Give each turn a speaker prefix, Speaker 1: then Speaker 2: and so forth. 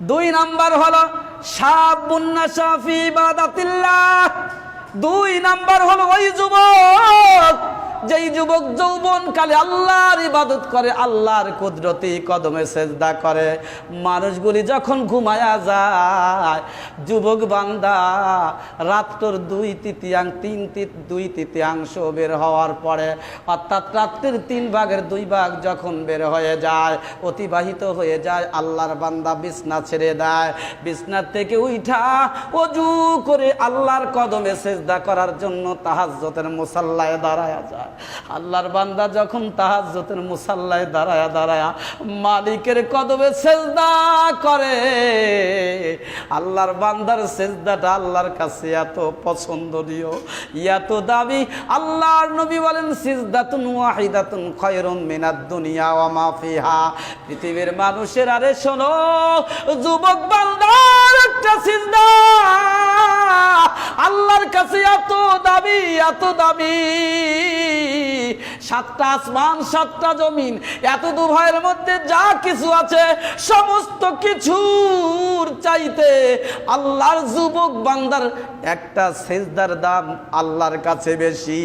Speaker 1: দুই নাম্বার হলো সাবুন্না দুই নাম্বার হলো ওই যুবক যুবক যৌবন কালে আল্লাহর ইবাদত করে, আল্লাহর কুদরতি কদমে সেজদা করে। মানুষগুলি যখন ঘুমায়া যায়, যুবক বান্দা রাত্রর দুই তৃতীয়াংশ তিন দুই তৃতীয়াংশ বের হওয়ার পরে, অর্থাৎ রাত্রির তিন ভাগের দুই ভাগ যখন বের হয়ে যায়, অতিবাহিত হয়ে যায়, আল্লাহর বান্দা বিছনা ছেড়ে দেয়। বিছনার থেকে উঠা অজু করে আল্লাহর কদমে সেজদা করার জন্য তাহাজ্জতের মুসাল্লায় দাঁড়ায় যায়। আল্লাহর বান্দা যখন তাহাজ্জতের মুসাল্লায় দাঁড়ায়া দাঁড়ায়া মালিকের কদমে সেজদা করে, আল্লাহর বান্দার সেজদাটা আল্লাহর কাছে এত পছন্দনীয়, এত দাবি আল্লাহর নবী বলেন, সিজদাতুন ওয়াহিদাতুন খয়রুম মিনাদ দুনিয়া ওয়া মা ফিহা। পৃথিবীর মানুষের, আরে শোনো, যুবক বান্দার একটা সিজদা। আল্লাহর কাছে এত দাবি এত দাবি সাতটা আসমান, সাতটা জমিন। এত দুভয়ের মধ্যে যা কিছু আছে, সমস্ত কিছুর চাইতে আল্লাহর যুবক বান্দার একটা সেজদার দাম আল্লাহর কাছে বেশি।